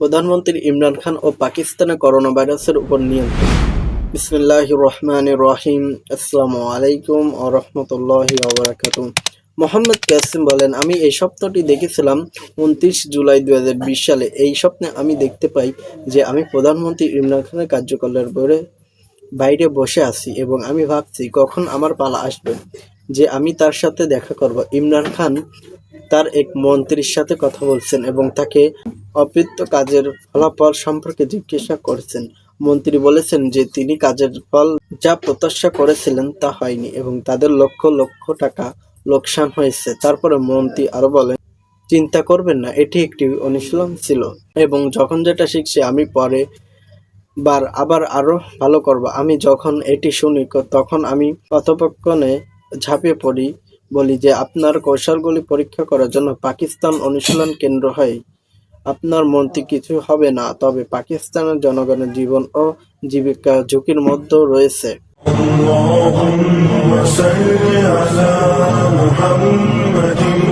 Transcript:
প্রধানমন্ত্রী ইমরান খান ও পাকিস্তানে করোনা ভাইরাসের উপর নিয়ন্ত্রণ। বিসমিল্লাহ রহমান রহিম। আসসালামু আলাইকুম ও রহমতুল্লাহ ওবরাকাতুম মোহাম্মদ কাসিম বলেন, আমি এই স্বপ্নটি দেখেছিলাম উনত্রিশ জুলাই দুই হাজার বিশ সালে। এই স্বপ্নে আমি দেখতে পাই যে আমি প্রধানমন্ত্রী ইমরান খানের কার্যকলাপের পরে বাইরে বসে আছি এবং আমি ভাবছি কখন আমার পালা আসবে, যে আমি তার সাথে দেখা করব। ইমরান খান তার এক মন্ত্রীর সাথে কথা বলছেন এবং তাকে অবৃত্ত কাজের ফলাফল সম্পর্কে জিজ্ঞাসা করেছেন। মন্ত্রী বলেছেন যে তিনি কাজের ফল যা প্রত্যাশা করেছিলেন তা হয়নি এবং তাদের লক্ষ লক্ষ টাকা লোকসান হয়েছে। তারপরে মন্ত্রী আরও বলেন, চিন্তা করবেন না, এটি একটি অনুশীলন ছিল এবং যখন যেটা শিখছি আমি পরে বার আবার আরও ভালো করব। আমি যখন এটি শুনি, তখন আমি কথোপকথনে ঝাঁপিয়ে পড়ি বলি যে আপনার কৌশলগুলি পরীক্ষা করার জন্য পাকিস্তান অনুশীলন কেন্দ্র হয় আপনার মন্ত্রী কিছু হবে না তবে পাকিস্তানের জনগণের জীবন ও জীবিকা ঝুঁকির মধ্যেও রয়েছে اللهم صل على محمد